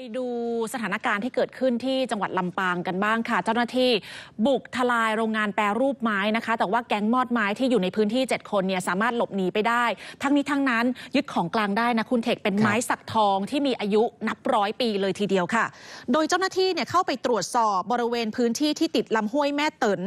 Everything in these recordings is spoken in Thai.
ไปดูสถานการณ์ที่เกิดขึ้นที่จังหวัดลำปางกันบ้างค่ะ เจ้าหน้าที่บุกทลายโรงงานแปรรูปไม้นะคะ แต่ว่าแก๊งมอดไม้ที่อยู่ในพื้นที่ 7 คนเนี่ยสามารถหลบหนีไปได้ ทั้งนี้ทั้งนั้นยึดของกลางได้นะคุณเทคเป็นไม้สักทองที่มีอายุนับร้อยปีเลยทีเดียวค่ะ โดยเจ้าหน้าที่เนี่ยเข้าไปตรวจสอบบริเวณพื้นที่ที่ติดลำห้วยแม่เติน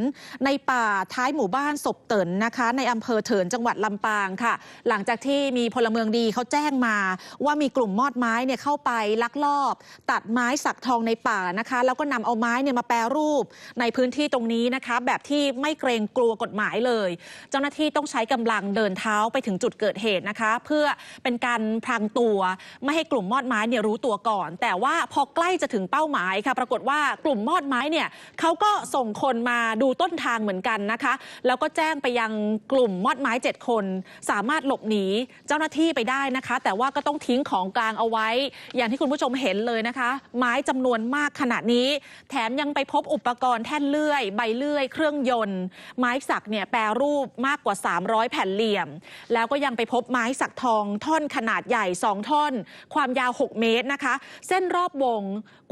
ในป่าท้ายหมู่บ้านศพเตินนะคะ ในอำเภอเถินจังหวัดลำปางค่ะ หลังจากที่มีพลเมืองดีเขาแจ้งมา ว่ามีกลุ่มมอดไม้เนี่ยเข้าไปลักลอบตัดไม้สักทองในป่านะคะ แล้วก็นำเอาไม้เนี่ยมาแปรรูปในพื้นที่ตรงนี้นะคะ แบบที่ไม่เกรงกลัวกฎหมายเลย เจ้าหน้าที่ต้องใช้กำลังเดินเท้าไปถึงจุดเกิดเหตุนะคะ เพื่อเป็นการพรางตัว ไม่ให้กลุ่มมอดไม้เนี่ยรู้ตัวก่อน แต่ว่าพอใกล้จะถึงเป้าหมายค่ะ ปรากฏว่ากลุ่มมอดไม้เนี่ยเขาก็ส่งคนมาดูต้นทางเหมือนกันนะคะ แล้วก็แจ้งไปยังกลุ่มมอดไม้ 7 คน สามารถหลบหนีเจ้าหน้าที่ไปได้นะคะ แต่ว่าก็ต้องทิ้งของกลางเอาไว้ อย่างที่คุณผู้ชมเห็นเลยเลยนะคะ ไม้จำนวนมากขนาดนี้ แถมยังไปพบอุปกรณ์แท่นเลื่อย ใบเลื่อย เครื่องยนต์ ไม้สักเนี่ยแปรรูปมากกว่า 300 แผ่นเหลี่ยม แล้วก็ยังไปพบไม้สักทองท่อนขนาดใหญ่ 2 ท่อน ความยาว 6 เมตรนะคะ เส้นรอบวง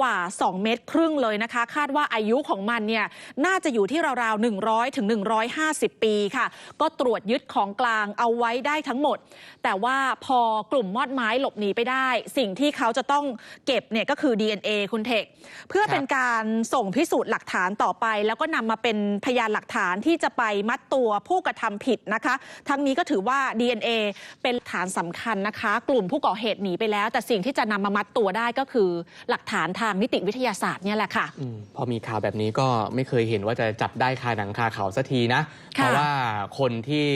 กว่า 2 เมตรครึ่งเลยนะคะ คาดว่าอายุของมันเนี่ยน่าจะอยู่ที่ราวๆ100ถึง150 ปีค่ะ ก็ตรวจยึดของกลางเอาไว้ได้ทั้งหมด แต่ว่าพอกลุ่มมอดไม้หลบหนีไปได้ สิ่งที่เขาจะต้องเก็บเนี่ยก็คือ DNA คุณเทคเพื่อเป็นการส่งพิสูจน์หลักฐานต่อไป แล้วก็นำมาเป็นพยานหลักฐานที่จะไปมัดตัวผู้กระทำผิดนะคะ ทั้งนี้ก็ถือว่า DNA เป็นฐานสำคัญนะคะ กลุ่มผู้ก่อเหตุหนีไปแล้ว แต่สิ่งที่จะนำมามัดตัวได้ก็คือหลักฐานทางนิติวิทยาศาสตร์เนี่ยแหละค่ะอมพอมีข่าวแบบนี้ก็ไม่เคยเห็นว่าจะจับได้คาหนังคาเขาสักทีนะ เพค่ะราะว่าคนที่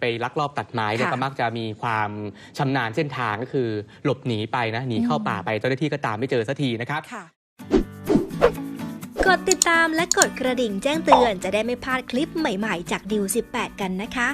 ไปลักลอบตัดไม้เนี่ยค่ะก็มักจะมีความชำนาญเส้นทางก็คือ หลบหนีไปนะหนีเข้าอืมป่าไปเจ้าหน้าที่ก็ตามไม่เจอสักทีนะครับกดติดตามและกดกระดิ่งแจ้งเตือนจะได้ไม่พลาดคลิปใหม่ๆ จากดิว18 กันนะคะ